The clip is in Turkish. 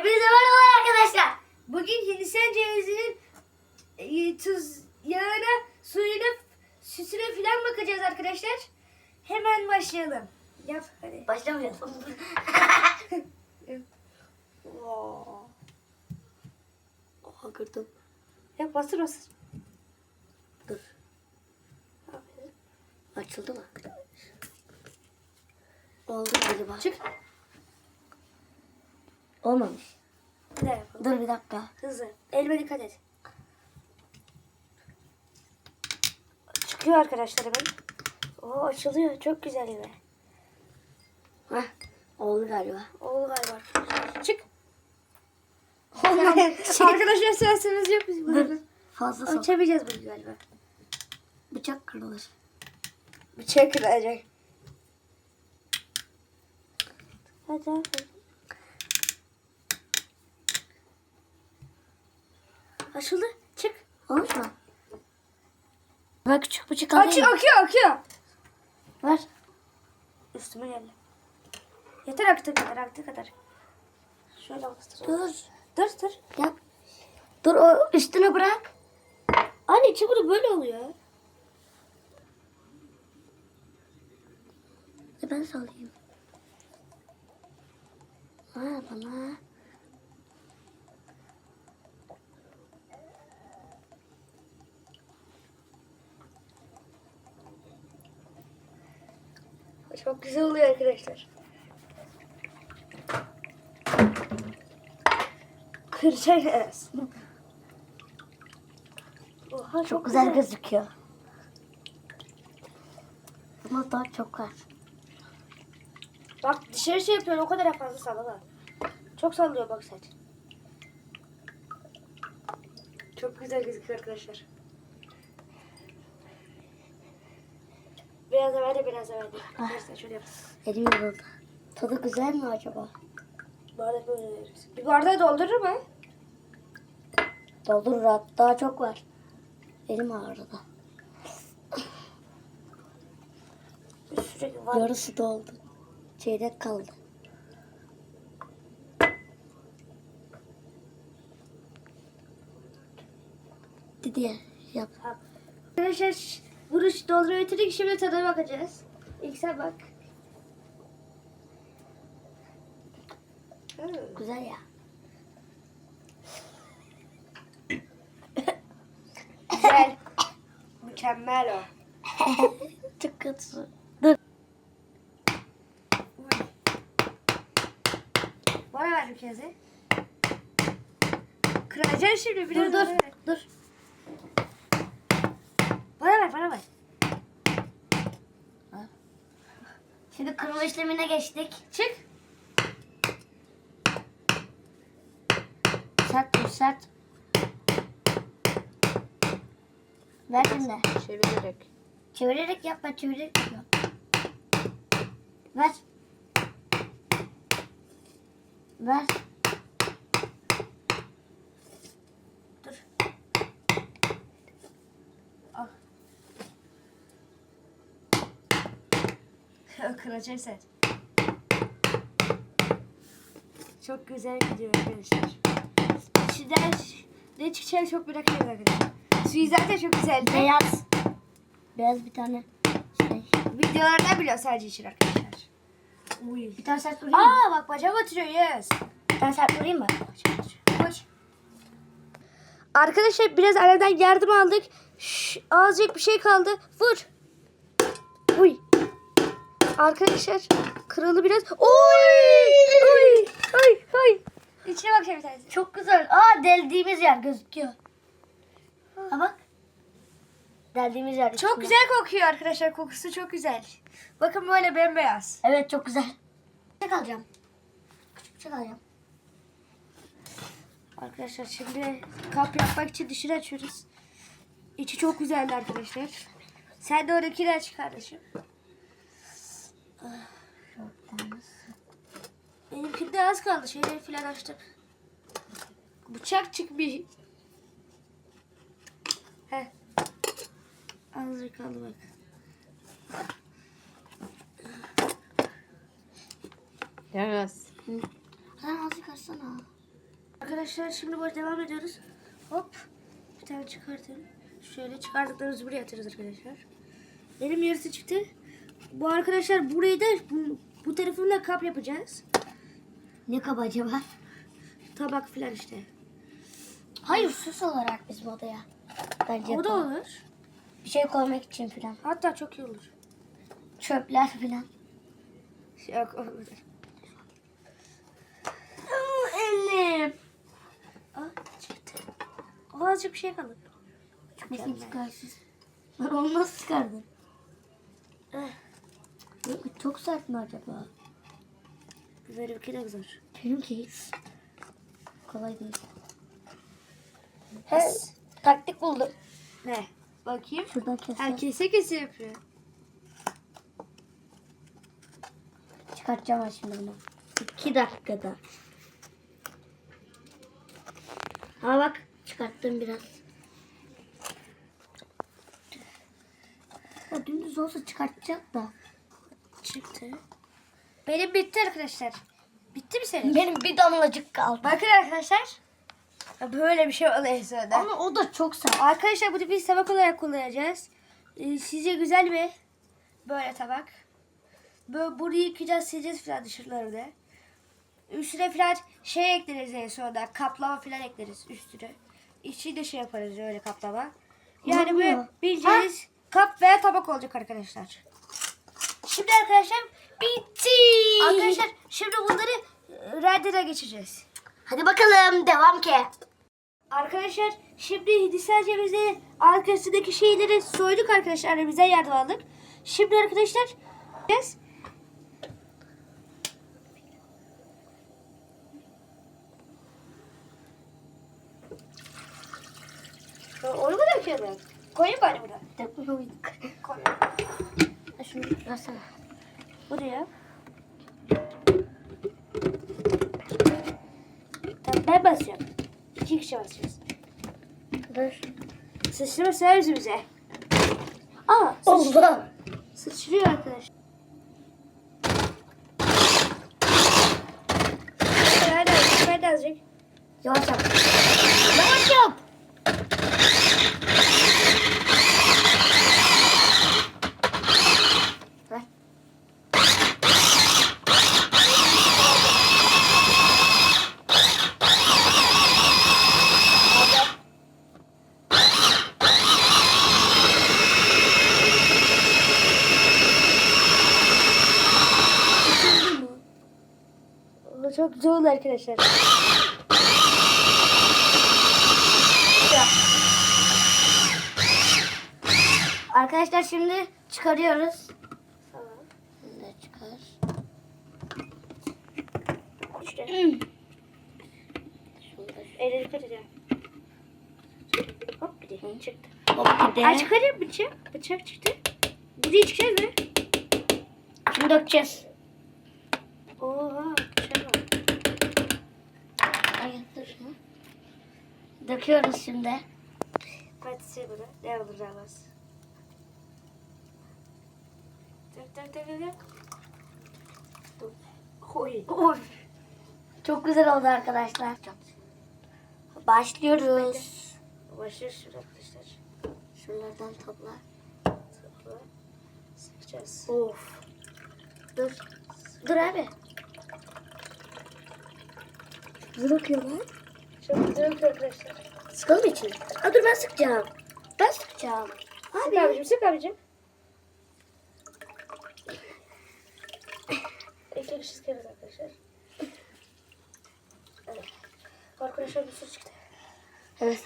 Hepinize merhaba arkadaşlar. Bugün Hindistan cevizinin e, tuz yağına, suyuna, süsüne falan bakacağız arkadaşlar. Hemen başlayalım. Yap hadi. Başlamayalım. Oha kırdım. Yap bastır bastır. Dur. Açıldı mı? Oldu galiba. Çık. Olmamış. Bir daha yapalım. Dur bir dakika. Hızlı. Elime dikkat et. Çıkıyor arkadaşlar hemen. Oo açılıyor. Çok güzel be. Heh. Oldu galiba. Oldu galiba. Çık. arkadaşlar sensimiz yok. Dur. burada. Fazla sok. Açamayacağız bunu galiba. Bıçak kırılır. Bıçak kıracak. Hadi. Açıldı. Çık. Olmuş mu? Ben küçük bıçak alayım. akıyor akıyor. Ver. Üstüme geldi. Yeter aktığı kadar aktığı kadar. Şöyle bastıralım. Dur. Dur dur. Yap. Dur o üstüne bırak. Anne çamuru böyle oluyor. E ben salayım. Ha bana. Çok güzel oluyor arkadaşlar. Kıracağız. Oha çok, Çok güzel gözüküyor. Ama daha çok var. Bak dışarı şey yapıyor o kadar fazla sallama. Çok sallıyor bak saç. Çok güzel gözüküyor arkadaşlar. Biraz da verdi biraz da verdi. Arkadaşlar şöyle yapalım. Elim yoruldu. Tadı güzel mi acaba? Bardak böyle veririz. Bir bardağı doldurur mu? Doldurur at. Daha çok var. Elim ağrıdı. Var. Yarısı doldu. Çeyrek kaldı. Didiye yap. Arkadaşlar bunu doldurup bitirdik. Şimdi tadına bakacağız. İlk sen bak. Hmm. Güzel ya. Güzel. Mükemmel o. Çok kötü. Dur. Bana ver bir keze. Kıracaksın şimdi Dur biraz. dur. Ver. Dur. Bana ver bana ver. Şimdi kırma işlemine geçtik. Çık. Sert dur sert. Ver şimdi. Çevirerek. Çevirerek yap ben çevirerek yapıyorum. Ver. Ver. Kıracaksın sen. Çok güzel gidiyor arkadaşlar. İçinden ne çıkacak çok merak ediyorum arkadaşlar. Suyu zaten çok güzeldi. Beyaz. Beyaz bir tane şey. Videolardan biliyor sadece için arkadaşlar. Uy. Bir tane sert vurayım mı? Aa bak bacağım batırıyor yes. Bir tane sert vurayım mı? Koş. Arkadaşlar biraz aradan yardım aldık. Şş, azıcık bir şey kaldı. Vur. Uy. Arkadaşlar kırıldı biraz. Oy! Oy! Oy! Oy! İçine bak bir tanesi. Çok güzel. Aa deldiğimiz yer gözüküyor. Bak. Deldiğimiz yer. Çok üstünde. güzel kokuyor arkadaşlar. Kokusu çok güzel. Bakın böyle bembeyaz. Evet çok güzel. Küçük alacağım. Küçük alacağım. Arkadaşlar şimdi kap yapmak için dışarı açıyoruz. İçi çok güzeldi arkadaşlar. Sen de oradakini aç kardeşim. Benimkinde az kaldı. Şeyleri filan açtım. Bıçak çıkmış. Heh. Azıcık kaldı bak. Yemez. Sen azıcık açsana. Arkadaşlar şimdi böyle devam ediyoruz. Hop. Bir tane çıkartın. Şöyle çıkardıklarımızı buraya atıyoruz arkadaşlar. Benim yarısı çıktı. Bu arkadaşlar burayı da bu, bu tarafını da kap yapacağız. Ne kaba acaba? Tabak falan işte. Hayır süs olarak bizim odaya. Bence O da yapalım. olur. Bir şey koymak için falan. Hatta çok iyi olur. Çöpler falan. Yok olur. Annem. Aa çıktı. O azıcık bir şey kaldı. Nasıl çıkarsın? Onu nasıl çıkardın? Eh, Yok, Çok sert mi acaba? Benimki de zor. Benimki hiç kolay değil. He, taktik buldum. Ne? Bakayım. Şuradan kesin. Herkese kese yapıyor. Çıkartacağım ben şimdi bunu. İki dakikada. Ha bak çıkarttım biraz. Ya dümdüz olsa çıkartacak da. Çıktı. Benim bitti arkadaşlar. Bitti mi senin? Benim bir damlacık kaldı. Bakın arkadaşlar. Böyle bir şey oluyor sonra. Ama o da çok sert. Arkadaşlar bunu biz tabak olarak kullanacağız. Ee, sizce güzel mi? Böyle tabak. Böyle burayı yıkayacağız, sileceğiz falan dışarılarını. Üstüne falan şey ekleriz en sonunda. Kaplama falan ekleriz üstüne. İçini de şey yaparız öyle kaplama. Yani böyle bildiğiniz kap veya tabak olacak arkadaşlar. Şimdi arkadaşlar Bitti. arkadaşlar şimdi bunları e, rendere geçeceğiz. Hadi bakalım devam ki. Arkadaşlar şimdi Hindistan cevizi arkasındaki şeyleri soyduk arkadaşlar. Bize yardım aldık. Şimdi arkadaşlar yes. Onu mu döküyordun? Koyayım bari buna. Koy. Şunu versene. Buraya. Tamam ben basıyorum. İki kişi basacağız. Dur. Sıçrama sever bize. Aa oldu. Sıçrıyor arkadaş. Hadi azıcık. Yavaş. Yavaş yap. Ver. O çok güzel oldu arkadaşlar. Arkadaşlar şimdi çıkarıyoruz. Tamam. Şimdi çıkar. İşte. Da Elini edeceğim. Hop bir de çıktı. Hop bir de. Ay çıkarayım bıçak. Bıçak çıktı. Buraya çıkacağız mı? Şimdi dökeceğiz. Oha. Şey şunu. Döküyoruz şimdi. Hadi sil bunu. Ne olur ne olmaz. Dök dök dök dök. Oy. Oy. Çok güzel oldu arkadaşlar. Başlıyoruz. Başlıyoruz arkadaşlar. Şunlardan topla. Topla. Sıkacağız. Of. Dur. Dur abi. Güzel akıyor lan. Çok güzel oldu arkadaşlar. Sıkalım içine. Aa, dur ben sıkacağım. Ben sıkacağım. Sık Abi. abicim sık abicim. İki kişi sıkarız arkadaşlar. Evet. Arkadaşlar bir su çıktı. Evet.